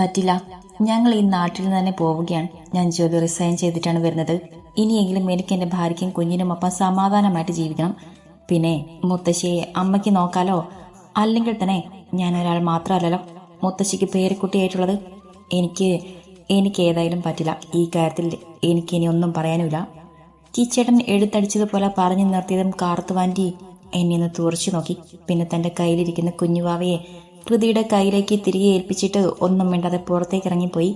പറ്റില്ല. ഞങ്ങൾ ഈ നാട്ടിൽ നിന്ന് തന്നെ പോവുകയാണ്. ഞാൻ ജോലി റിസൈൻ ചെയ്തിട്ടാണ് വരുന്നത്. ഇനിയെങ്കിലും എനിക്ക് എന്റെ ഭാര്യയ്ക്കും കുഞ്ഞിനും ഒപ്പം സമാധാനമായിട്ട് ജീവിക്കണം. പിന്നെ മുത്തശ്ശിയെ അമ്മയ്ക്ക് നോക്കാലോ? അല്ലെങ്കിൽ തന്നെ ഞാൻ ഒരാൾ മാത്രമല്ലല്ലോ മുത്തശ്ശിക്ക് പേരക്കുട്ടിയായിട്ടുള്ളത്? എനിക്ക് എനിക്ക് ഏതായാലും പറ്റില്ല. ഈ കാര്യത്തിൽ എനിക്ക് ഇനി ഒന്നും പറയാനുമില്ല. കിച്ചേട്ടൻ എടുത്തടിച്ചതുപോലെ പറഞ്ഞു നിർത്തിയതും കാർത്തുവാന്റി എന്നെ ഒന്ന് തുറച്ചു നോക്കി. പിന്നെ തന്റെ കയ്യിലിരിക്കുന്ന കുഞ്ഞുവാവയെ കൃതിയുടെ കയ്യിലേക്ക് തിരികെ ഏൽപ്പിച്ചിട്ട് ഒന്നും മിണ്ടാതെ പുറത്തേക്ക് ഇറങ്ങിപ്പോയി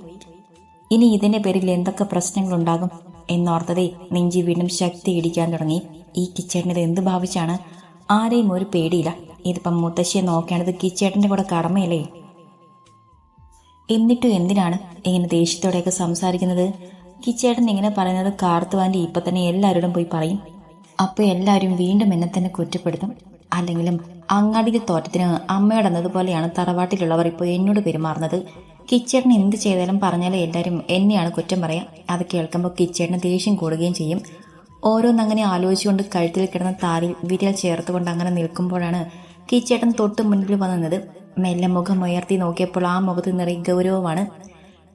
ഇനി ഇതിന്റെ പേരിൽ എന്തൊക്കെ പ്രശ്നങ്ങളുണ്ടാകും എന്നോർത്തതേ നെഞ്ചി വീണ്ടും ശക്തി ഇടിക്കാൻ തുടങ്ങി. ഈ കിച്ചേട്ടൻ ഇത് എന്ത് ഭാവിച്ചാണ്? ആരെയും ഒരു പേടിയില്ല. ഇതിപ്പം മുത്തശ്ശിയെ നോക്കേണ്ടത് കിച്ചേട്ടന്റെ കൂടെ കടമയല്ലേ? എന്നിട്ടും എന്തിനാണ് ഇങ്ങനെ ദേഷ്യത്തോടെയൊക്കെ സംസാരിക്കുന്നത്? കിച്ചേട്ടൻ ഇങ്ങനെ പറയുന്നത് കാർത്തുവാന്റെ ഇപ്പൊ തന്നെ എല്ലാവരോടും പോയി പറയും. അപ്പോൾ എല്ലാവരും വീണ്ടും എന്നെ തന്നെ കുറ്റപ്പെടുത്തും. അല്ലെങ്കിലും അങ്ങാടിയിൽ തോറ്റത്തിന് അമ്മയോടെന്നതുപോലെയാണ് തറവാട്ടിലുള്ളവർ ഇപ്പോൾ എന്നോട് പെരുമാറുന്നത്. കിച്ചേട്ടൻ എന്ത് ചെയ്താലും പറഞ്ഞാലും എല്ലാവരും എന്നെയാണ് കുറ്റം പറയാം. അത് കേൾക്കുമ്പോൾ കിച്ചേട്ടന് ദേഷ്യം കൂടുകയും ചെയ്യും. ഓരോന്നങ്ങനെ ആലോചിച്ചുകൊണ്ട് കഴുത്തിൽ കിടന്ന താരിൽ വിരൽ ചേർത്തുകൊണ്ട് അങ്ങനെ നിൽക്കുമ്പോഴാണ് കിച്ചേട്ടൻ തൊട്ട് മുന്നിൽ വന്നത് മെല്ലെ മുഖം ഉയർത്തി നോക്കിയപ്പോൾ ആ മുഖത്ത് നിറയെ ഗൗരവമാണ്.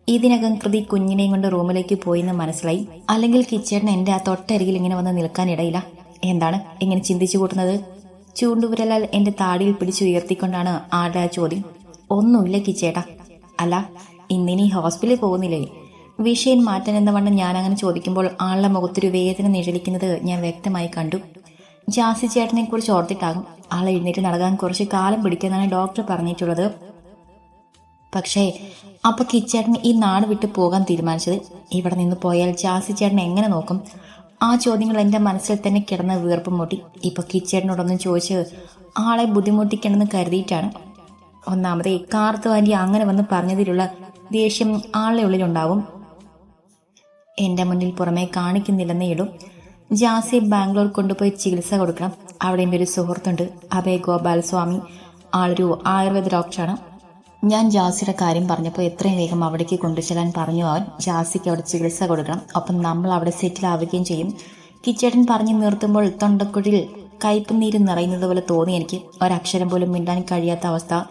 ഇതിനകം കൃതി കുഞ്ഞിനെയും കൊണ്ട് റൂമിലേക്ക് പോയിന്ന് മനസ്സിലായി. അല്ലെങ്കിൽ കിച്ചേട്ടൻ എന്റെ ആ തൊട്ടരികിൽ ഇങ്ങനെ വന്ന് നിൽക്കാനിടയില്ല എന്താണ് ഇങ്ങനെ ചിന്തിച്ചു കൂട്ടുന്നത്? ചൂണ്ടുവിരലാൽ എന്റെ താടിയിൽ പിടിച്ചു ഉയർത്തിക്കൊണ്ടാണ് ആളുടെ ആ ചോദ്യം? ഒന്നുമില്ല കിച്ചേട്ടാ. അല്ല ഇന്നിനി ഹോസ്പിറ്റലിൽ പോകുന്നില്ലേ? വിഷയം വണ്ണം ഞാൻ അങ്ങനെ ചോദിക്കുമ്പോൾ ആളുടെ മുഖത്തൊരു വേദന നിഴലിക്കുന്നത് ഞാൻ വ്യക്തമായി കണ്ടു. ജാസി ചേട്ടനെ കുറിച്ച് ഓർത്തിട്ടാകും ആൾ എഴുന്നേറ്റ് നടക്കാൻ കുറച്ച് കാലം പിടിക്കുമെന്നാണ് ഡോക്ടർ പറഞ്ഞിട്ടുള്ളത്. പക്ഷേ അപ്പൊ കിച്ചേട്ടൻ ഈ നാട് വിട്ട് പോകാൻ തീരുമാനിച്ചത്? ഇവിടെ നിന്ന് പോയാൽ ജാസി ചേട്ടൻ എങ്ങനെ നോക്കും? ആ ചോദ്യങ്ങൾ എന്റെ മനസ്സിൽ തന്നെ കിടന്ന് വീർപ്പ് മുട്ടി. ഇപ്പൊ കിച്ചേട്ടനോടൊന്നും ചോദിച്ച് ആളെ ബുദ്ധിമുട്ടിക്കണമെന്ന് കരുതിയിട്ടാണ്. ഒന്നാമതേ കാർത്ത് ആന്റി അങ്ങനെ വന്ന് പറഞ്ഞതിലുള്ള ദേഷ്യം ആളുടെ ഉള്ളിലുണ്ടാവും. എന്റെ മുന്നിൽ പുറമെ കാണിക്കുന്നില്ലെന്നേ ഇടും. ജാസി ബാംഗ്ലൂർ കൊണ്ടുപോയി ചികിത്സ കൊടുക്കണം. അവിടെ എന്റെ ഒരു സുഹൃത്തുണ്ട്. അഭയ് ഗോപാലസ്വാമി ആളൊരു ആയുർവേദ ഡോക്ടറാണ്. ഞാൻ ജാസിയുടെ കാര്യം പറഞ്ഞപ്പോൾ എത്രയും വേഗം അവിടേക്ക് കൊണ്ടുചെല്ലാൻ പറഞ്ഞു. അവൻ ജാസിക്ക് അവിടെ ചികിത്സ കൊടുക്കണം. ഒപ്പം നമ്മൾ അവിടെ സെറ്റിൽ ആവുകയും ചെയ്യും. കിച്ചേട്ടൻ പറഞ്ഞു നിർത്തുമ്പോൾ തൊണ്ടക്കുഴിൽ കയ്പ് നീര് നിറയുന്നത് പോലെ തോന്നി എനിക്ക്. ഒരക്ഷരം പോലും മിണ്ടാൻ കഴിയാത്ത അവസ്ഥ.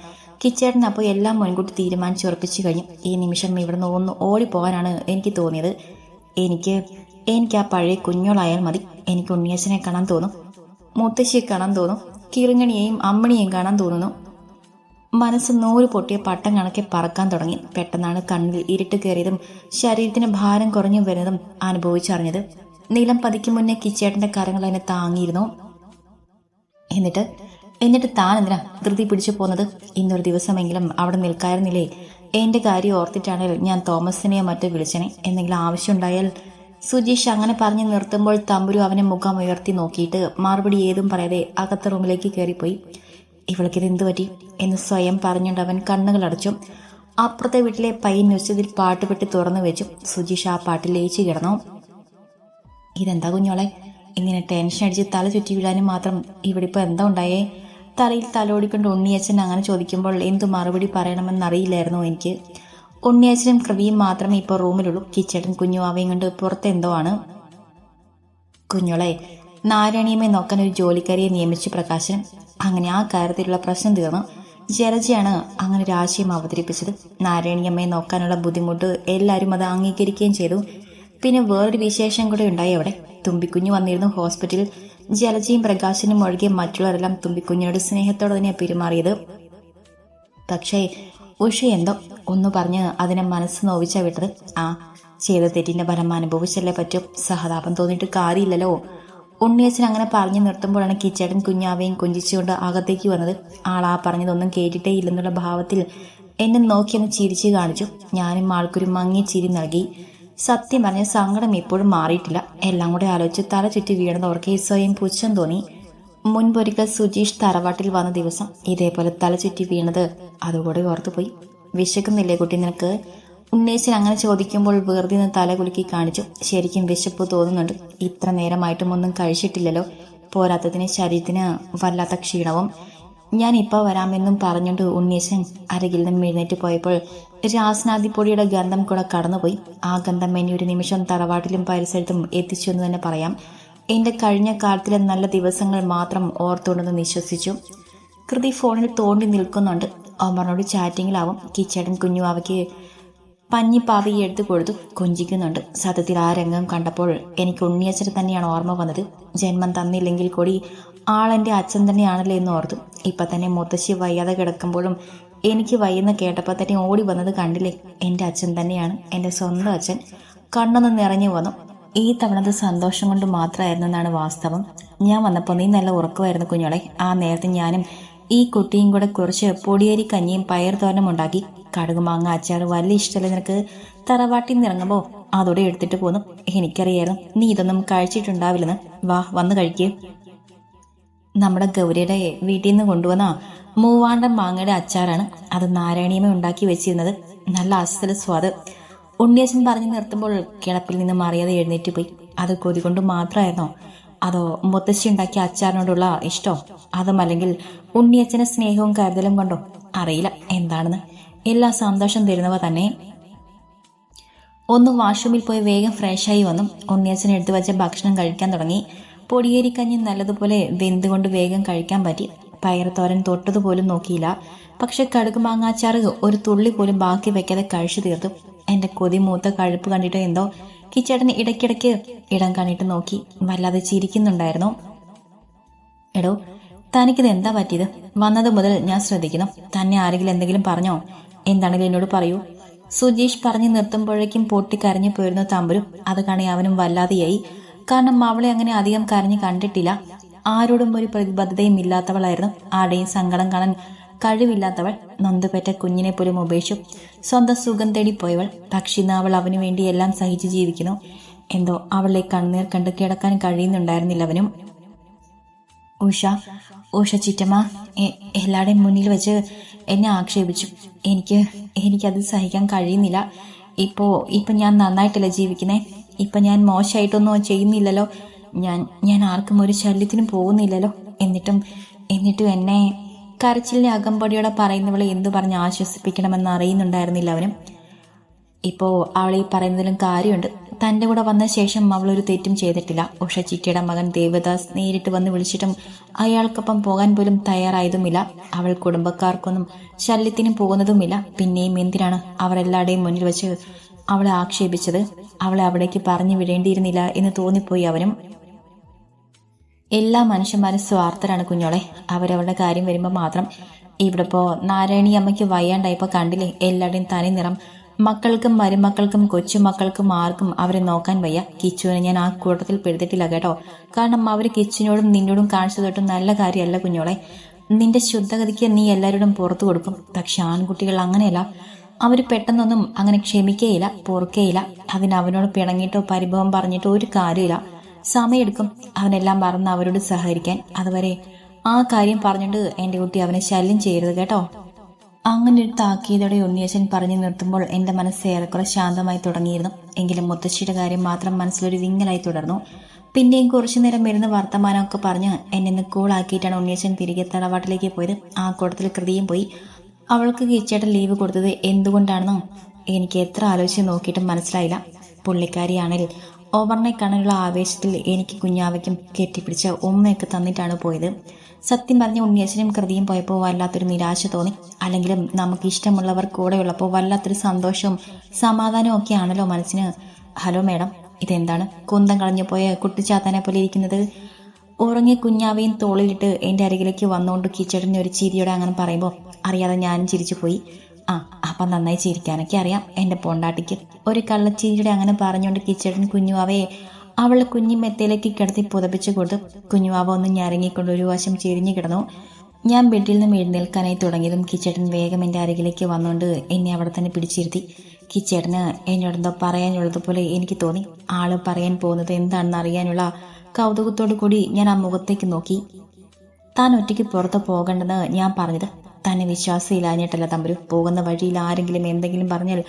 കിച്ചേട്ടൻ അപ്പോൾ എല്ലാം മുൻകൂട്ടി തീരുമാനിച്ചുറപ്പിച്ചു കഴിഞ്ഞു. ഈ നിമിഷം ഇവിടുന്ന് ഒന്ന് ഓടിപ്പോകാനാണ് എനിക്ക് തോന്നിയത്. എനിക്ക് എനിക്ക് ആ പഴയ കുഞ്ഞോളായാൽ മതി. എനിക്ക് ഉണ്ണിയച്ചനെ കാണാൻ തോന്നും. മുത്തശ്ശിയെ കാണാൻ തോന്നും. കിറുങ്ങണിയെയും അമ്മണിയെയും കാണാൻ തോന്നുന്നു. മനസ്സ് നൂറ് പൊട്ടിയ പട്ടം കണക്കെ പറക്കാൻ തുടങ്ങി. പെട്ടെന്നാണ് കണ്ണിൽ ഇരുട്ട് കയറിയതും ശരീരത്തിന് ഭാരം കുറഞ്ഞു വരുന്നതും അനുഭവിച്ചറിഞ്ഞത്. നീലം പതിക്ക് മുന്നേ കിച്ചേട്ടന്റെ കരങ്ങൾ എന്നെ താങ്ങിയിരുന്നു. എന്നിട്ട്? എന്നിട്ട് താൻ എന്തിനാ ധൃതി പിടിച്ചു പോകുന്നത് ഇന്നൊരു ദിവസമെങ്കിലും അവിടെ നിൽക്കായിരുന്നില്ലേ? എന്റെ കാര്യം ഓർത്തിട്ടാണെങ്കിൽ ഞാൻ തോമസിനെയോ മറ്റോ വിളിച്ചനെ. എന്തെങ്കിലും ആവശ്യമുണ്ടായാൽ സുജീഷ് അങ്ങനെ പറഞ്ഞു നിർത്തുമ്പോൾ തമ്പുരു അവനെ മുഖം ഉയർത്തി നോക്കിയിട്ട് മറുപടി ഏതും പറയാതെ അകത്ത റൂമിലേക്ക് കയറിപ്പോയി. ഇവൾക്കിത് എന്തു പറ്റി എന്ന് സ്വയം പറഞ്ഞുകൊണ്ട് അവൻ കണ്ണുകൾ അടച്ചു. അപ്പുറത്തെ വീട്ടിലെ പയ്യൻ ഉച്ചതിൽ പാട്ട് പെട്ടി തുറന്നു വെച്ചു. സുജീഷ് ആ പാട്ടിൽ ലയിച്ചു കിടന്നു. ഇതെന്താ കുഞ്ഞോളെ? ഇങ്ങനെ ടെൻഷൻ അടിച്ച് തല ചുറ്റി വീഴാനും മാത്രം ഇവിടെ ഇപ്പോൾ എന്താ ഉണ്ടായേ? തലയിൽ തലോടിക്കൊണ്ട് ഉണ്ണിയച്ഛൻ അങ്ങനെ ചോദിക്കുമ്പോൾ എന്തു മറുപടി പറയണമെന്നറിയില്ലായിരുന്നു എനിക്ക്. ഉണ്ണിയച്ഛനും കൃവിയും മാത്രമേ ഇപ്പോൾ റൂമിലുള്ളൂ. കിച്ചേട്ടൻ കുഞ്ഞുവാവയും കൊണ്ട് പുറത്ത് എന്തോ ആണ്. കുഞ്ഞോളെ നാരായണിയമ്മയെ നോക്കാൻ ഒരു ജോലിക്കാരിയെ നിയമിച്ചു പ്രകാശൻ. അങ്ങനെ ആ കാര്യത്തിലുള്ള പ്രശ്നം തീർന്നു. ജലജയാണ് അങ്ങനെ ഒരു ആശയം അവതരിപ്പിച്ചത്. നാരായണിയമ്മയെ നോക്കാനുള്ള ബുദ്ധിമുട്ട് എല്ലാവരും അത് അംഗീകരിക്കുകയും ചെയ്തു. പിന്നെ വേറൊരു വിശേഷം കൂടെ ഉണ്ടായി അവിടെ. തുമ്പിക്കുഞ്ഞു വന്നിരുന്നു ഹോസ്പിറ്റലിൽ. ജലജയും പ്രകാശനും ഒഴികെ മറ്റുള്ളവരെല്ലാം തുമ്പിക്കുഞ്ഞിനോട് സ്നേഹത്തോടെ തന്നെയാണ് പെരുമാറിയത്. പക്ഷേ ഉഷ എന്തോ ഒന്ന് പറഞ്ഞ് അതിനെ മനസ്സ് നോവിച്ചാ വിട്ടത്. ആ ചെയ്ത തെറ്റിന്റെ ഫലം അനുഭവിച്ചല്ലേ പറ്റും. സഹതാപം തോന്നിയിട്ട് കാര്യമില്ലല്ലോ. ഉണ്ണിയച്ഛൻ അങ്ങനെ പറഞ്ഞു നിർത്തുമ്പോഴാണ് കിച്ചേടൻ കുഞ്ഞാവയും കുഞ്ചിച്ചുകൊണ്ട് അകത്തേക്ക് വന്നത്. ആളാ പറഞ്ഞതൊന്നും കേട്ടിട്ടേ ഇല്ലെന്നുള്ള ഭാവത്തിൽ എന്നെ നോക്കി അങ്ങ് ചിരിച്ചു കാണിച്ചു. ഞാനും ആൾക്കൊരു മങ്ങിയ ചിരി നൽകി. സത്യം പറഞ്ഞ സങ്കടം ഇപ്പോഴും മാറിയിട്ടില്ല. എല്ലാം കൂടെ ആലോചിച്ച് തല ചുറ്റി വീണതോർക്കെ സ്വയം പുച്ഛം തോന്നി. മുൻപൊരിക്കൽ സുജീഷ് തറവാട്ടിൽ വന്ന ദിവസം ഇതേപോലെ തല ചുറ്റി വീണത് അതുകൂടെ ഓർത്തുപോയി. വിശക്കുന്നില്ലേ കുട്ടി നിനക്ക്? ഉണ്ണേശൻ അങ്ങനെ ചോദിക്കുമ്പോൾ വെറുതെ നിന്ന് തല കുലുക്കി കാണിച്ചു. ശരിക്കും വിശപ്പ് തോന്നുന്നുണ്ട്. ഇത്ര നേരമായിട്ടും ഒന്നും കഴിച്ചിട്ടില്ലല്ലോ. പോരാത്തതിന് ശരീരത്തിന് വല്ലാത്ത ക്ഷീണവും. ഞാൻ ഇപ്പോൾ വരാമെന്നും പറഞ്ഞുകൊണ്ട് ഉണ്ണീശൻ അരകിൽ നിന്നും എഴുന്നേറ്റ് പോയപ്പോൾ രാസനാദിപ്പൊടിയുടെ ഗന്ധം കൂടെ കടന്നുപോയി. ആ ഗന്ധം എന്നെ ഒരു നിമിഷം തറവാട്ടിലും പരിസരത്തും എത്തിച്ചു എന്ന് തന്നെ പറയാം. എന്റെ കഴിഞ്ഞ കാലത്തിലെ നല്ല ദിവസങ്ങൾ മാത്രം ഓർത്തുകൊണ്ടെന്ന് വിശ്വസിച്ചു. കൃതി ഫോണിൽ തോണ്ടി നിൽക്കുന്നുണ്ട്. ഒമറിനോട് ചാറ്റിങ്ങിലാവും. കിച്ചേട്ടൻ കുഞ്ഞുവാവയ്ക്ക് പഞ്ഞിപ്പാവി എടുത്തു കൊടുത്തു കൊഞ്ചിക്കുന്നുണ്ട്. സത്യത്തിൽ ആ രംഗം കണ്ടപ്പോൾ എനിക്ക് ഉണ്ണിയച്ചനെ തന്നെയാണ് ഓർമ്മ വന്നത്. ജന്മം തന്നില്ലെങ്കിൽ കൂടി ആളെന്റെ അച്ഛൻ തന്നെയാണല്ലോ എന്ന് ഓർത്തു. ഇപ്പം തന്നെ മുത്തശ്ശി വയ്യാതെ കിടക്കുമ്പോഴും എനിക്ക് വയ്യെന്ന് കേട്ടപ്പോൾ തന്നെ ഓടി വന്നത് കണ്ടില്ലേ? എന്റെ അച്ഛൻ തന്നെയാണ്. എന്റെ സ്വന്തം അച്ഛൻ. കണ്ണൊന്ന് നിറഞ്ഞു വന്നു. ഈ തവണത്തെ സന്തോഷം കൊണ്ട് മാത്രമായിരുന്നു എന്നാണ് വാസ്തവം. ഞാൻ വന്നപ്പോൾ നീ നല്ല ഉറക്കമായിരുന്നു കുഞ്ഞോളെ. ആ നേരത്തെ ഞാനും ഈ കുട്ടിയും കൂടെ കുറച്ച് പൊടിയേരി കഞ്ഞിയും പയർ തോരനും ഉണ്ടാക്കി കടുക് മാങ്ങ അച്ചാർ വലിയ ഇഷ്ടമല്ല നിനക്ക്? തറവാട്ടിൽ നിന്ന് ഇറങ്ങുമ്പോൾ അതോടെ എടുത്തിട്ട് പോന്നു. എനിക്കറിയായിരുന്നു നീ ഇതൊന്നും കഴിച്ചിട്ടുണ്ടാവില്ലെന്ന്. വാ വന്ന് കഴിക്കേ. നമ്മുടെ ഗൗരിയുടെ വീട്ടിൽ നിന്ന് കൊണ്ടുവന്ന മൂവാണ്ടം മാങ്ങയുടെ അച്ചാറാണ് അത് നാരായണീമ ഉണ്ടാക്കി വെച്ചിരുന്നത്. നല്ല അസല സ്വാദ്. ഉണ്ണിയച്ഛൻ പറഞ്ഞു നിർത്തുമ്പോൾ കിടപ്പിൽ നിന്ന് മറിയാതെ എഴുന്നേറ്റ് പോയി. അത് കൊതി കൊണ്ട് മാത്രമായിരുന്നോ? അതോ മുത്തശ്ശി ഉണ്ടാക്കിയ അച്ചാറിനോടുള്ള ഇഷ്ടോ? അതും അല്ലെങ്കിൽ ഉണ്ണിയച്ഛന് സ്നേഹവും കരുതലും കൊണ്ടോ? അറിയില്ല. എന്താണെന്ന്? എല്ലാ സന്തോഷം തരുന്നവ തന്നെ. ഒന്ന് വാഷ്റൂമിൽ പോയി വേഗം ഫ്രഷായി വന്നു. ഉണ്ണിയച്ഛൻ എടുത്തു വച്ച ഭക്ഷണം കഴിക്കാൻ തുടങ്ങി. പൊടിയേരിക്കഞ്ഞി നല്ലതുപോലെ വെന്തുകൊണ്ട് വേഗം കഴിക്കാൻ പറ്റി. പയർത്തോരൻ തൊട്ടതുപോലും നോക്കിയില്ല. പക്ഷെ കടുക് മാങ്ങാച്ചാറ് ഒരു തുള്ളി പോലും ബാക്കി വെക്കാതെ കഴിച്ചു തീർത്തു. എന്റെ കൊതി മൂത്ത കഴുപ്പ് കണ്ടിട്ട് എന്തോ കിച്ചേട്ടൻ ഇടയ്ക്കിടയ്ക്ക് ഇടം കണ്ടിട്ട് നോക്കി. വല്ലാതെ ചിരിക്കുന്നുണ്ടായിരുന്നു. എടോ തനിക്കിത് എന്താ പറ്റിയത്? വന്നത് മുതൽ ഞാൻ ശ്രദ്ധിക്കുന്നു. തന്നെ ആരെങ്കിലും എന്തെങ്കിലും പറഞ്ഞോ? എന്താണെങ്കിലും എന്നോട് പറയൂ. സുജീഷ് പറഞ്ഞു നിർത്തുമ്പോഴേക്കും പൊട്ടിക്കരഞ്ഞു പോയിരുന്നു തമ്പുരും. അത് കാണി അവനും വല്ലാതെയായി. കാരണം അവളെ അങ്ങനെ അധികം കരഞ്ഞു കണ്ടിട്ടില്ല. ആരോടും ഒരു പ്രതിബദ്ധതയും ഇല്ലാത്തവളായിരുന്നു. ആടെയും സങ്കടം കാണാൻ കഴിവില്ലാത്തവൾ നൊന്തുപെറ്റ കുഞ്ഞിനെ പോലും ഉപേക്ഷിച്ചു. സ്വന്തം സുഖം തേടി പോയവൾ പക്ഷി നാവൾ അവന് വേണ്ടി എല്ലാം സഹിച്ചു ജീവിക്കുന്നു. എന്തോ അവളെ കണ്ണീർ കണ്ട് കിടക്കാൻ കഴിയുന്നുണ്ടായിരുന്നില്ല അവനും. ഉഷ ഉഷ ചിറ്റമ്മ എല്ലാവരുടെയും മുന്നിൽ വെച്ച് എന്നെ ആക്ഷേപിച്ചു. എനിക്ക് എനിക്കത് സഹിക്കാൻ കഴിയുന്നില്ല. ഇപ്പോ ഇപ്പൊ ഞാൻ നന്നായിട്ടല്ല ജീവിക്കുന്നേ? ഇപ്പൊ ഞാൻ മോശമായിട്ടൊന്നും ചെയ്യുന്നില്ലല്ലോ. ഞാൻ ഞാൻ ആർക്കും ഒരു ശല്യത്തിനും പോകുന്നില്ലല്ലോ. എന്നിട്ടും എന്നിട്ടും എന്നെ കരച്ചിലിന്റെ അകമ്പടിയോടെ പറയുന്നവളെ എന്തു പറഞ്ഞ് ആശ്വസിപ്പിക്കണമെന്ന് അറിയുന്നുണ്ടായിരുന്നില്ല അവനും. ഇപ്പോൾ അവൾ ഈ പറയുന്നതിലും കാര്യമുണ്ട്. തന്റെ കൂടെ വന്ന ശേഷം അവളൊരു തെറ്റും ചെയ്തിട്ടില്ല. ഉഷ ചിറ്റിയുടെ മകൻ ദേവദാസ് നേരിട്ട് വന്ന് വിളിച്ചിട്ടും അയാൾക്കൊപ്പം പോകാൻ പോലും തയ്യാറായതുമില്ല. അവൾ കുടുംബക്കാർക്കൊന്നും ശല്യത്തിനും പോകുന്നതുമില്ല. പിന്നെയും എന്തിനാണ് അവരെല്ലാവരുടെയും മുന്നിൽ വെച്ച് അവളെ ആക്ഷേപിച്ചത്? അവളെ അവിടേക്ക് പറഞ്ഞു വിടേണ്ടിയിരുന്നില്ല എന്ന് തോന്നിപ്പോയി അവനും. എല്ലാ മനുഷ്യന്മാരും സ്വാർത്ഥരാണ് കുഞ്ഞോളെ. അവരവരുടെ കാര്യം വരുമ്പോൾ മാത്രം ഇവിടെ ഇപ്പോ നാരായണി അമ്മയ്ക്ക് വയ്യാണ്ടായപ്പോ കണ്ടില്ലേ? എല്ലാവരുടെയും തനി നിറം. മക്കൾക്കും മരുമക്കൾക്കും കൊച്ചുമക്കൾക്കും ആർക്കും അവരെ നോക്കാൻ വയ്യ. കിച്ചുവിനെ ഞാൻ ആ കൂട്ടത്തിൽ പെടുത്തിട്ടില്ല കേട്ടോ. കാരണം അവർ കിച്ചുവിനോടും നിന്നോടും കാണിച്ചു തൊട്ടും നല്ല കാര്യമല്ല കുഞ്ഞോളെ. നിന്റെ ശുദ്ധഗതിക്ക് നീ എല്ലാവരോടും പുറത്തു കൊടുക്കും. പക്ഷെ ആൺകുട്ടികൾ അങ്ങനെയല്ല. അവർ പെട്ടെന്നൊന്നും അങ്ങനെ ക്ഷമിക്കുകയില്ല പൊറുക്കുകയില്ല അതിന് അവനോട് പിണങ്ങിയിട്ടോ പരിഭവം പറഞ്ഞിട്ടോ ഒരു കാര്യമില്ല. സമയമെടുക്കും അവനെല്ലാം മറന്ന് അവരോട് സഹകരിക്കാൻ. അതുവരെ ആ കാര്യം പറഞ്ഞിട്ട് എന്റെ കുട്ടി അവനെ ശല്യം ചെയ്യരുത് കേട്ടോ. അങ്ങനെ ഒരു താക്കീതോടെ ഉണ്ണിയച്ചൻ പറഞ്ഞു നിർത്തുമ്പോൾ എന്റെ മനസ്സ് ഏറെക്കുറെ ശാന്തമായി തുടങ്ങിയിരുന്നു. എങ്കിലും മുത്തശ്ശിയുടെ കാര്യം മാത്രം മനസ്സിലൊരു വിങ്ങലായി തുടർന്നു. പിന്നെയും കുറച്ചു നേരം ഇരുന്ന് വർത്തമാനമൊക്കെ പറഞ്ഞ് എന്നെ ഒന്ന് കൂളാക്കിയിട്ടാണ് ഉണ്ണിയച്ചൻ തിരികെ തറവാട്ടിലേക്ക് പോയത്. ആ കൂട്ടത്തിൽ കൃതിയും പോയി. അവൾക്ക് കീച്ചേട്ടൻ ലീവ് കൊടുത്തത് എന്തുകൊണ്ടാണെന്നോ എനിക്ക് എത്ര ആലോചിച്ച് നോക്കിയിട്ടും മനസ്സിലായില്ല. പുള്ളിക്കാരിയാണെങ്കിൽ ഓവർണെ കാണാനുള്ള ആവേശത്തിൽ എനിക്ക് കുഞ്ഞാവയ്ക്കും കെട്ടിപ്പിടിച്ച ഉമ്മയൊക്കെ തന്നിട്ടാണ് പോയത്. സത്യം പറഞ്ഞ ഉണ്ണിയച്ചനും കൃതിയും പോയപ്പോൾ വല്ലാത്തൊരു നിരാശ തോന്നി. അല്ലെങ്കിലും നമുക്ക് ഇഷ്ടമുള്ളവർ കൂടെയുള്ളപ്പോൾ വല്ലാത്തൊരു സന്തോഷവും സമാധാനവും ഒക്കെ ആണല്ലോ മനസ്സിന്. ഹലോ മേഡം ഇതെന്താണ്? കുന്തം കളഞ്ഞു പോയ കുട്ടിച്ചാത്താനെ പോലെ ഇരിക്കുന്നത്. ഉറങ്ങിയ കുഞ്ഞാവയും തോളിലിട്ട് എന്റെ അരികിലേക്ക് വന്നുകൊണ്ട് കിച്ചടിന് ഒരു ചിരിയോടെ അങ്ങനെ പറയുമ്പോൾ അറിയാതെ ഞാനും ചിരിച്ചു പോയി ആ അപ്പം നന്നായി ചിരിക്കാനൊക്കെ അറിയാം എന്റെ പൊണ്ടാട്ടിക്ക്. ഒരു കള്ളച്ചിരിയുടെ അങ്ങനെ പറഞ്ഞുകൊണ്ട് കിച്ചടൻ കുഞ്ഞുവാവയെ അവളെ കുഞ്ഞി മെത്തയിലേക്ക് കിടത്തി പുതപ്പിച്ചു കൊടുത്തു. കുഞ്ഞുവാവ ഒന്ന് ഞരങ്ങിക്കൊണ്ട് ഒരു വശം ചെരിഞ്ഞു കിടന്നു. ഞാൻ ബെഡിൽ നിന്ന് എഴുന്നേൽക്കാനായി തുടങ്ങിയതും കിച്ചേട്ടൻ വേഗം എന്റെ അരികിലേക്ക് വന്നുകൊണ്ട് എന്നെ അവിടെ തന്നെ പിടിച്ചിരുത്തി. കിച്ചേട്ടന് എന്നോടെന്തോ പറയാനുള്ളതുപോലെ എനിക്ക് തോന്നി. ആൾ പറയാൻ പോകുന്നത് എന്താണെന്ന് അറിയാനുള്ള കൗതുകത്തോടു കൂടി ഞാൻ ആ മുഖത്തേക്ക് നോക്കി. താൻ ഒറ്റയ്ക്ക് പുറത്ത് പോകണ്ടെന്ന് ഞാൻ പറഞ്ഞത് തന്നെ വിശ്വാസമില്ലാഞ്ഞിട്ടല്ല തമ്പുരു. പോകുന്ന വഴിയിൽ ആരെങ്കിലും എന്തെങ്കിലും പറഞ്ഞാൽ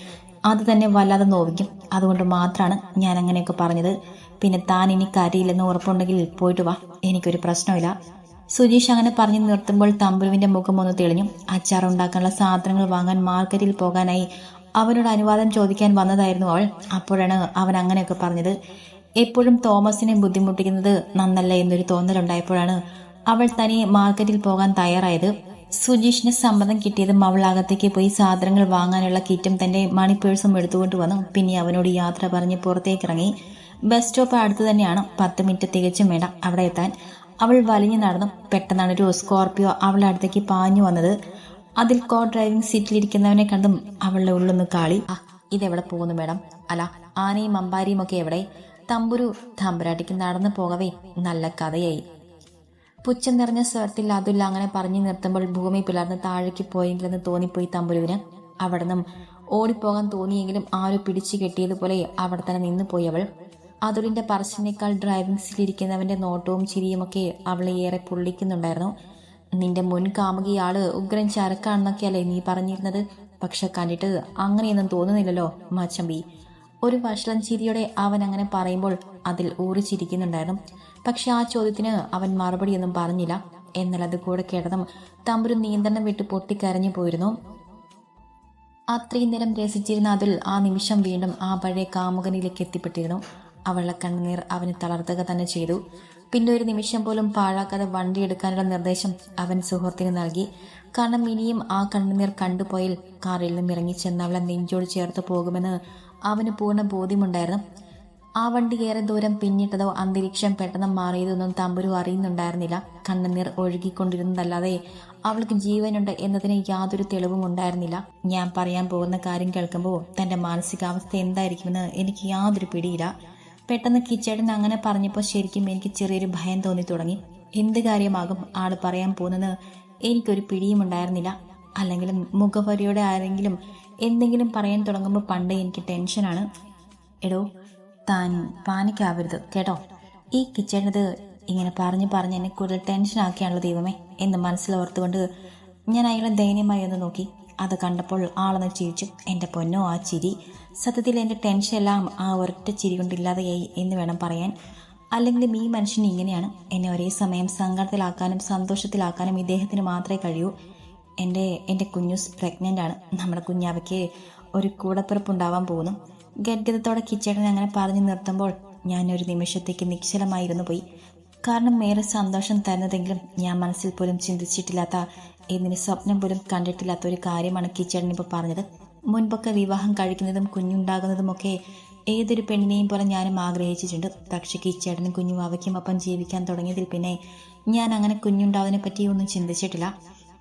അത് തന്നെ വല്ലാതെ നോവിക്കും. അതുകൊണ്ട് മാത്രമാണ് ഞാൻ അങ്ങനെയൊക്കെ പറഞ്ഞത്. പിന്നെ താൻ ഇനി കരയില്ലെന്ന് ഉറപ്പുണ്ടെങ്കിൽ പോയിട്ട് വാ. എനിക്കൊരു പ്രശ്നമില്ല സുജീഷ് അങ്ങനെ പറഞ്ഞു നിർത്തുമ്പോൾ തമ്പുരുവിന്റെ മുഖം ഒന്ന് തെളിഞ്ഞു. അച്ചാർ ഉണ്ടാക്കാനുള്ള സാധനങ്ങൾ വാങ്ങാൻ മാർക്കറ്റിൽ പോകാനായി അവനോട് അനുവാദം ചോദിക്കാൻ വന്നതായിരുന്നു അവൾ. അപ്പോഴാണ് അവൻ അങ്ങനെയൊക്കെ പറഞ്ഞത്. എപ്പോഴും തോമസിനെ ബുദ്ധിമുട്ടിക്കുന്നത് നന്നല്ല എന്നൊരു തോന്നലുണ്ടായപ്പോഴാണ് അവൾ തനിയെ മാർക്കറ്റിൽ പോകാൻ തയ്യാറായത്. സുജീഷിന് സമ്മതം കിട്ടിയതും അവൾ അകത്തേക്ക് പോയി സാധനങ്ങൾ വാങ്ങാനുള്ള കിറ്റും തന്റെ മണി പേഴ്സും എടുത്തുകൊണ്ട് വന്നു. പിന്നെ അവനോട് യാത്ര പറഞ്ഞ് പുറത്തേക്ക് ഇറങ്ങി. ബസ് സ്റ്റോപ്പ് അടുത്ത് തന്നെയാണ്. പത്ത് മിനിറ്റ് തികച്ചും വേണ്ട. അവിടെ എത്താൻ. അവൾ വലിഞ്ഞു നടന്നു. പെട്ടെന്നാണ് ഒരു സ്കോർപ്പിയോ അവളുടെ അടുത്തേക്ക് പാഞ്ഞു വന്നത്. അതിൽ കോ ഡ്രൈവിംഗ് സീറ്റിലിരിക്കുന്നവനെ കണ്ടും അവളുടെ ഉള്ളൊന്ന് കാളി ഇതെവിടെ പോകുന്നു മേഡം? അല്ല ആനയും അമ്പാരിയും ഒക്കെ എവിടെ? തമ്പുരു തമ്പുരാട്ടിക്ക് നടന്നു പോകവേ. നല്ല കഥയായി. പുച്ഛം നിറഞ്ഞ സ്വരത്തിൽ അതുല്ല അങ്ങനെ പറഞ്ഞു നിർത്തുമ്പോൾ ഭൂമി പിളർന്ന് താഴേക്ക് പോയെങ്കിലെന്ന് തോന്നിപ്പോയി തമ്പുരുവിന്. അവിടുന്ന് ഓടിപ്പോകാൻ തോന്നിയെങ്കിലും ആരോ പിടിച്ചു കെട്ടിയതുപോലെ അവിടെ തന്നെ നിന്നു പോയി അവൾ അതുലിന്റെ പറശ്ശിനേക്കാൾ ഡ്രൈവിംഗ് സീറ്റിലിരിക്കുന്നവന്റെ നോട്ടവും ചിരിയുമൊക്കെ അവളെ ഏറെ പുള്ളിക്കുന്നുണ്ടായിരുന്നു. നിന്റെ മുൻ കാമുകിയാൾ ഉഗ്രൻ ചരക്കാണെന്നൊക്കെയല്ലേ നീ പറഞ്ഞിരുന്നത്? പക്ഷെ കണ്ടിട്ട് അങ്ങനെയൊന്നും തോന്നുന്നില്ലല്ലോ മാച്ചമ്പി. ഒരു വഷളം ചിരിയോടെ അവൻ അങ്ങനെ പറയുമ്പോൾ അതിൽ ഊറിച്ചിരിക്കുന്നുണ്ടായിരുന്നു. പക്ഷെ ആ ചോദ്യത്തിന് അവൻ മറുപടിയൊന്നും പറഞ്ഞില്ല. എന്നാൽ അത് കൂടെ കേട്ടതും തമ്പുരു നിയന്ത്രണം വിട്ട് പൊട്ടിക്കരഞ്ഞു പോയിരുന്നു. അത്രയും നേരം രസിച്ചിരുന്ന അതിൽ ആ നിമിഷം വീണ്ടും ആ പഴയ കാമുകനിലേക്ക് എത്തിപ്പെട്ടിരുന്നു. അവളുടെ കണ്ണുനീർ അവന് തളർത്തുക തന്നെ ചെയ്തു. പിന്നെ ഒരു നിമിഷം പോലും പാഴാക്കാതെ വണ്ടി എടുക്കാനുള്ള നിർദ്ദേശം അവൻ സുഹൃത്തിന് നൽകി. കാരണം ഇനിയും ആ കണ്ണുനീർ കണ്ടുപോയിൽ കാറിൽ നിന്നും ഇറങ്ങി ചെന്ന് അവളെ നെഞ്ചോട് ചേർത്ത് പോകുമെന്ന് അവന് പൂർണ ബോധ്യമുണ്ടായിരുന്നു. ആ വണ്ടി ഏറെ ദൂരം പിന്നിട്ടതോ അന്തരീക്ഷം പെട്ടെന്ന് മാറിയതൊന്നും തമ്പുരു അറിയുന്നുണ്ടായിരുന്നില്ല. കണ്ണുനീർ ഒഴുകിക്കൊണ്ടിരുന്നതല്ലാതെ അവൾക്ക് ജീവനുണ്ട് എന്നതിന് യാതൊരു തെളിവും ഉണ്ടായിരുന്നില്ല. ഞാൻ പറയാൻ പോകുന്ന കാര്യം കേൾക്കുമ്പോൾ തന്റെ മാനസികാവസ്ഥ എന്തായിരിക്കുമെന്ന് എനിക്ക് യാതൊരു പിടിയില്ല. പെട്ടെന്ന് കിച്ചേട്ടൻ അങ്ങനെ പറഞ്ഞപ്പോൾ ശരിക്കും എനിക്ക് ചെറിയൊരു ഭയം തോന്നി തുടങ്ങി എന്ത് കാര്യമാകും ആൾ പറയാൻ പോകുന്നത് എനിക്കൊരു പിടിയും ഉണ്ടായിരുന്നില്ല. അല്ലെങ്കിലും മുഖപരിയുടെ ആരെങ്കിലും എന്തെങ്കിലും പറയാൻ തുടങ്ങുമ്പോൾ പണ്ട് എനിക്ക് ടെൻഷനാണ് എടോ താൻ പാനിക്കാവരുത് കേട്ടോ? ഈ കിച്ചണിത് ഇങ്ങനെ പറഞ്ഞ് പറഞ്ഞ് എന്നെ കൂടുതൽ ടെൻഷനാക്കിയാണല്ലോ ദൈവമേ എന്ന് മനസ്സിലോർത്തുകൊണ്ട് ഞാൻ അയാളെ ദയനീയമായി ഒന്ന് നോക്കി. അത് കണ്ടപ്പോൾ ആളൊന്ന് ചിരിച്ചു. എന്റെ പൊന്നോ ആ ചിരി. സത്യത്തിൽ എന്റെ ടെൻഷൻ എല്ലാം ആ ഒരൊറ്റ ചിരി കൊണ്ടില്ലാതെയായി എന്ന് വേണം പറയാൻ. അല്ലെങ്കിൽ ഈ മനുഷ്യൻ ഇങ്ങനെയാണ്. എന്നെ ഒരേ സമയം സങ്കടത്തിലാക്കാനും സന്തോഷത്തിലാക്കാനും ഇദ്ദേഹത്തിന് മാത്രമേ കഴിയൂ. എന്റെ എന്റെ കുഞ്ഞൂസ് പ്രഗ്നന്റ് ആണ്. നമ്മുടെ കുഞ്ഞാവയ്ക്ക് ഒരു കൂടപ്പിറപ്പുണ്ടാവാൻ പോകുന്നു. ഗദ്ഗതത്തോടെ കിച്ചേട്ടൻ അങ്ങനെ പറഞ്ഞു നിർത്തുമ്പോൾ ഞാൻ ഒരു നിമിഷത്തേക്ക് നിശ്ചലമായിരുന്നു പോയി. കാരണം ഏറെ സന്തോഷം തരുന്നതെങ്കിലും ഞാൻ മനസ്സിൽ പോലും ചിന്തിച്ചിട്ടില്ലാത്ത എന്നിന് സ്വപ്നം പോലും കണ്ടിട്ടില്ലാത്ത ഒരു കാര്യമാണ് കിച്ചേട്ടൻ ഇപ്പോൾ പറഞ്ഞത്. മുൻപൊക്കെ വിവാഹം കഴിക്കുന്നതും കുഞ്ഞുണ്ടാകുന്നതുമൊക്കെ ഏതൊരു പെണ്ണിനെയും പോലെ ഞാനും ആഗ്രഹിച്ചിട്ടുണ്ട്. പക്ഷേ കിച്ചേട്ടനും കുഞ്ഞു അവയ്ക്കും ഒപ്പം ജീവിക്കാൻ തുടങ്ങിയതിൽ പിന്നെ ഞാൻ അങ്ങനെ കുഞ്ഞുണ്ടാവുന്നതിനെ പറ്റി ഒന്നും ചിന്തിച്ചിട്ടില്ല.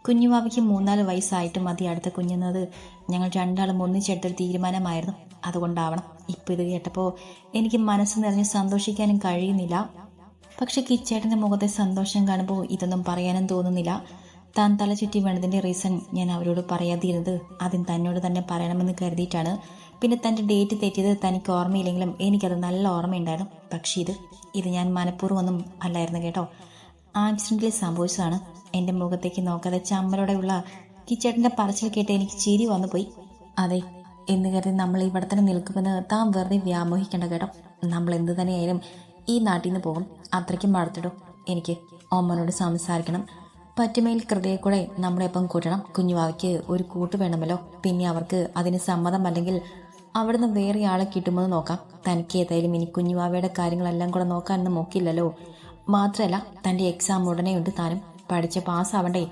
കുഞ്ഞുവാവയ്ക്ക് മൂന്നാൽ വയസ്സായിട്ട് മതി അടുത്ത കുഞ്ഞെന്നത്. ഞങ്ങൾ രണ്ടാളും ഒന്നിച്ചെടുത്തൊരു തീരുമാനമായിരുന്നു. അതുകൊണ്ടാവണം. ഇപ്പോൾ ഇത് കേട്ടപ്പോൾ എനിക്ക് മനസ്സ് നിറഞ്ഞ് സന്തോഷിക്കാനും കഴിയുന്നില്ല. പക്ഷെ കിച്ചേട്ടന്റെ മുഖത്തെ സന്തോഷം കാണുമ്പോൾ ഇതൊന്നും പറയാനും തോന്നുന്നില്ല. താൻ തല ചുറ്റി വീണതിന്റെ റീസൺ ഞാൻ അവരോട് പറയാതിരുന്നത് ആദ്യം തന്നോട് തന്നെ പറയണമെന്ന് കരുതിയിട്ടാണ്. പിന്നെ തന്റെ ഡേറ്റ് തെറ്റിയത് തനിക്ക് ഓർമ്മയില്ലെങ്കിലും എനിക്കത് നല്ല ഓർമ്മയുണ്ടായിരുന്നു. പക്ഷേ ഇത് ഇത് ഞാൻ മനഃപൂർവം ഒന്നും അല്ലായിരുന്നു കേട്ടോ. ആക്സിഡന്റിൽ സംഭവിച്ചതാണ്. എന്റെ മുഖത്തേക്ക് നോക്കാതെ ചമ്മലോടെയുള്ള കിച്ചേട്ടന്റെ പറച്ചിൽ കേട്ട് എനിക്ക് ചിരി വന്നു പോയി അതെ എന്ന് കരുതി നമ്മൾ ഇവിടെ തന്നെ നിൽക്കുമെന്ന് താൻ വെറുതെ വ്യാമോഹിക്കേണ്ട കേട്ടോ. നമ്മൾ എന്ത് തന്നെയായാലും ഈ നാട്ടിൽ നിന്ന് പോകും. അത്രയ്ക്കും വളർത്തിടും എനിക്ക് ഓമ്മനോട് സംസാരിക്കണം. പറ്റുമേൽ കൃതയെ കൂടെ നമ്മുടെ ഒപ്പം കൂട്ടണം. കുഞ്ഞുവാവയ്ക്ക് ഒരു കൂട്ട് വേണമല്ലോ. പിന്നെ അവർക്ക് അതിന് സമ്മതം അല്ലെങ്കിൽ അവിടുന്ന് വേറെ ആളെ കിട്ടുമെന്ന് നോക്കാം. തനിക്ക് ഏതായാലും ഇനി കുഞ്ഞുവാവയുടെ കാര്യങ്ങളെല്ലാം കൂടെ നോക്കാനൊന്നും നോക്കില്ലല്ലോ. മാത്രമല്ല തന്റെ എക്സാം ഉടനെയുണ്ട് താനും. പഠിച്ച് പാസ്സാവണ്ടേ.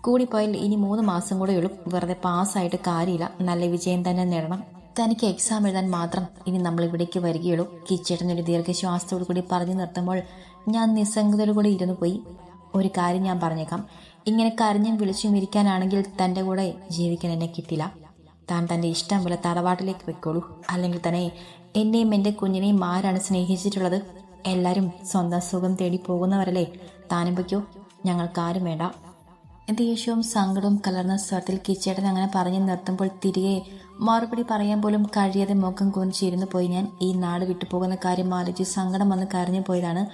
കൂടിപ്പോയാൽ ഇനി മൂന്ന് മാസം കൂടെ ഉള്ളൂ. വെറുതെ പാസ്സായിട്ട് കാര്യമില്ല. നല്ല വിജയം തന്നെ നേടണം. തനിക്ക് എക്സാം എഴുതാൻ മാത്രം ഇനി നമ്മൾ ഇവിടേക്ക് വരികയുള്ളൂ. കിച്ചേട്ടൻ ഒരു ദീർഘശ്വാസത്തോടു കൂടി പറഞ്ഞു നിർത്തുമ്പോൾ ഞാൻ നിസ്സംഗതയോടു കൂടി ഇരുന്നു പോയി. ഒരു കാര്യം ഞാൻ പറഞ്ഞേക്കാം. ഇങ്ങനെ കരഞ്ഞും വിളിച്ചും ഇരിക്കാനാണെങ്കിൽ തന്റെ കൂടെ ജീവിക്കാൻ എന്നെ കിട്ടില്ല. താൻ തന്റെ ഇഷ്ടം പോലെ തറവാട്ടിലേക്ക് വെക്കോളൂ അല്ലെങ്കിൽ തന്നെ എന്നെയും എന്റെ കുഞ്ഞിനെയും ആരാണ് സ്നേഹിച്ചിട്ടുള്ളത്? എല്ലാവരും സ്വന്തം സുഖം തേടി പോകുന്നവരല്ലേ? താനും വയ്ക്കോ ഞങ്ങൾക്കാരും വേണ്ട. ദേഷ്യവും സങ്കടവും കലർന്ന സ്വരത്തിൽ കിച്ചേട്ടൻ അങ്ങനെ പറഞ്ഞു നിർത്തുമ്പോൾ തിരികെ മറുപടി പറയാൻ പോലും കഴിയാതെ മുഖം കുനിച്ചിരുന്നു പോയി ഞാൻ. ഈ നാട് വിട്ടുപോകുന്ന കാര്യം ആലോചിച്ച് സങ്കടം വന്ന് കരഞ്ഞു പോയതാണ്.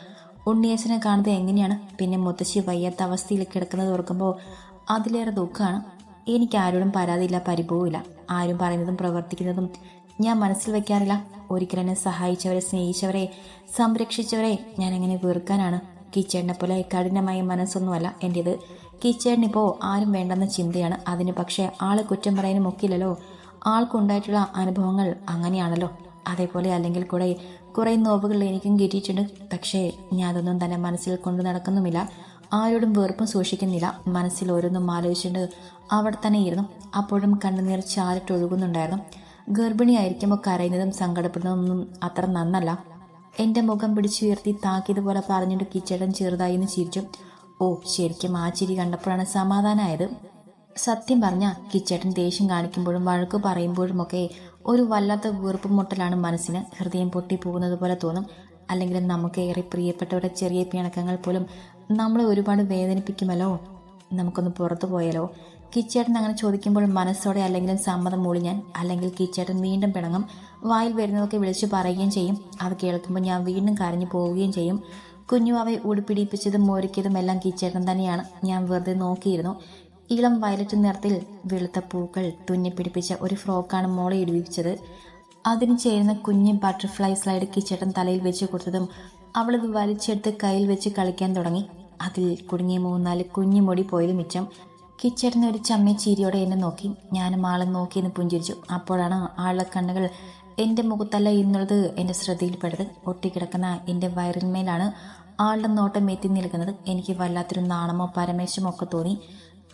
ഉണ്ണിയേശനെ കാണുന്നത് എങ്ങനെയാണ്? പിന്നെ മുത്തശ്ശി വയ്യാത്ത അവസ്ഥയിൽ കിടക്കുന്നത് ഓർക്കുമ്പോൾ അതിലേറെ ദുഃഖമാണ്. എനിക്ക് ആരോടും പരാതിയില്ല പരിഭവമില്ല ആരും പറയുന്നതും പ്രവർത്തിക്കുന്നതും ഞാൻ മനസ്സിൽ വെക്കാറില്ല. ഒരിക്കലും എന്നെ സഹായിച്ചവരെ സ്നേഹിച്ചവരെ സംരക്ഷിച്ചവരെ ഞാൻ എങ്ങനെ വെറുക്കാനാണ്? കിച്ചേടിനെ പോലെ കഠിനമായ മനസ്സൊന്നുമല്ല എന്റേത് കിച്ചേടിനിപ്പോൾ ആരും വേണ്ടെന്ന ചിന്തയാണ്. അതിന് പക്ഷേ ആളെ കുറ്റം പറയാനും ഒക്കില്ലല്ലോ. ആൾക്കുണ്ടായിട്ടുള്ള അനുഭവങ്ങൾ അങ്ങനെയാണല്ലോ. അതേപോലെ അല്ലെങ്കിൽ കൂടെ കുറേ നോവുകൾ എനിക്കും കിട്ടിയിട്ടുണ്ട്. പക്ഷേ ഞാൻ അതൊന്നും തന്നെ മനസ്സിൽ കൊണ്ടു നടക്കുന്നുമില്ല. ആരോടും വെറുപ്പും സൂക്ഷിക്കുന്നില്ല. മനസ്സിൽ ഓരോന്നും ആലോചിച്ചിട്ട് അവിടെ തന്നെ ഇരുന്നു. അപ്പോഴും കണ്ണുനീർ ചാരിട്ടൊഴുകുന്നുണ്ടായിരുന്നു ഗർഭിണിയായിരിക്കുമ്പോൾ കരയുന്നതും സങ്കടപ്പെടുന്നതൊന്നും അത്ര നന്നല്ല. എന്റെ മുഖം പിടിച്ചുയർത്തി താക്കിയത് പോലെ പറഞ്ഞിട്ട് കിച്ചടൻ ചെറുതായി എന്ന് ചിരിച്ചു. ഓ ശരിക്കും ആ ചിരി കണ്ടപ്പോഴാണ് സമാധാനമായത് സത്യം പറഞ്ഞ കിച്ചേട്ടൻ ദേഷ്യം കാണിക്കുമ്പോഴും വഴക്ക് പറയുമ്പോഴുമൊക്കെ ഒരു വല്ലാത്ത വീർപ്പ് മുട്ടലാണ് മനസ്സിന്. ഹൃദയം പൊട്ടിപ്പോകുന്നത് പോലെ തോന്നും. അല്ലെങ്കിൽ നമുക്ക് ഏറെ പ്രിയപ്പെട്ടവരുടെ ചെറിയ പിണക്കങ്ങൾ പോലും നമ്മളെ ഒരുപാട് വേദനിപ്പിക്കുമല്ലോ? നമുക്കൊന്ന് പുറത്തു പോയാലോ? കിച്ചേട്ടൻ അങ്ങനെ ചോദിക്കുമ്പോൾ മനസ്സോടെ അല്ലെങ്കിലും സമ്മതം മൂളി ഞാൻ അല്ലെങ്കിൽ കിച്ചേട്ടൻ വീണ്ടും പിണങ്ങും. വായിൽ വരുന്നതൊക്കെ വിളിച്ചു പറയുകയും ചെയ്യും. അത് കേൾക്കുമ്പോൾ ഞാൻ വീണ്ടും കരഞ്ഞു പോവുകയും ചെയ്യും. കുഞ്ഞു അവയെ ഉടുപ്പിടിപ്പിച്ചതും മോരിക്കതും എല്ലാം കിച്ചേട്ടൻ തന്നെയാണ്. ഞാൻ വെറുതെ നോക്കിയിരുന്നു. ഇളം വയലറ്റ് നിറത്തിൽ വെളുത്ത പൂക്കൾ തുന്നിപ്പിടിപ്പിച്ച ഒരു ഫ്രോക്കാണ് മോളെ ഇടിപ്പിച്ചത് അതിന് ചേരുന്ന കുഞ്ഞ് ബട്ടർഫ്ലൈ സ്ലൈഡ് കിച്ചേട്ടൻ തലയിൽ വെച്ച് കൊടുത്തതും അവളത് വലിച്ചെടുത്ത് കയ്യിൽ വെച്ച് കളിക്കാൻ തുടങ്ങി. അതിൽ കുടുങ്ങിയ മൂന്നാൽ കുഞ്ഞു മുടി പോയത് മിച്ചം. കിച്ചേട്ടൻ ഒരു ചമ്മി ചീരിയോടെ എന്നെ നോക്കി. ഞാനും ആളെ നോക്കിയെന്ന് പുഞ്ചിരിച്ചു. അപ്പോഴാണ് ആളുടെ കണ്ണുകൾ എന്റെ മുഖത്തല്ല എന്നുള്ളത് എന്റെ ശ്രദ്ധയിൽപ്പെട്ടത്. ഒട്ടിക്കിടക്കുന്ന എന്റെ വയറിന്മേലാണ് ആളുടെ നോട്ടം എത്തി നിൽക്കുന്നത്. എനിക്ക് വല്ലാത്തൊരു നാണമോ പരമേശമോ ഒക്കെ തോന്നി.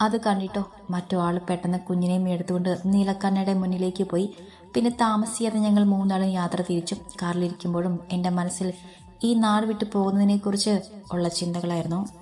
അത് കണ്ടിട്ടോ? മറ്റോ ആൾ പെട്ടെന്ന് കുഞ്ഞിനെയും എടുത്തുകൊണ്ട് നീലക്കണ്ണയുടെ മുന്നിലേക്ക് പോയി. പിന്നെ താമസിയാതെ ഞങ്ങൾ മൂന്നാളും യാത്ര തിരിച്ചു. കാറിലിരിക്കുമ്പോഴും എന്റെ മനസ്സിൽ ഈ നാട് വിട്ടു പോകുന്നതിനെക്കുറിച്ച് ഉള്ള ചിന്തകളായിരുന്നു.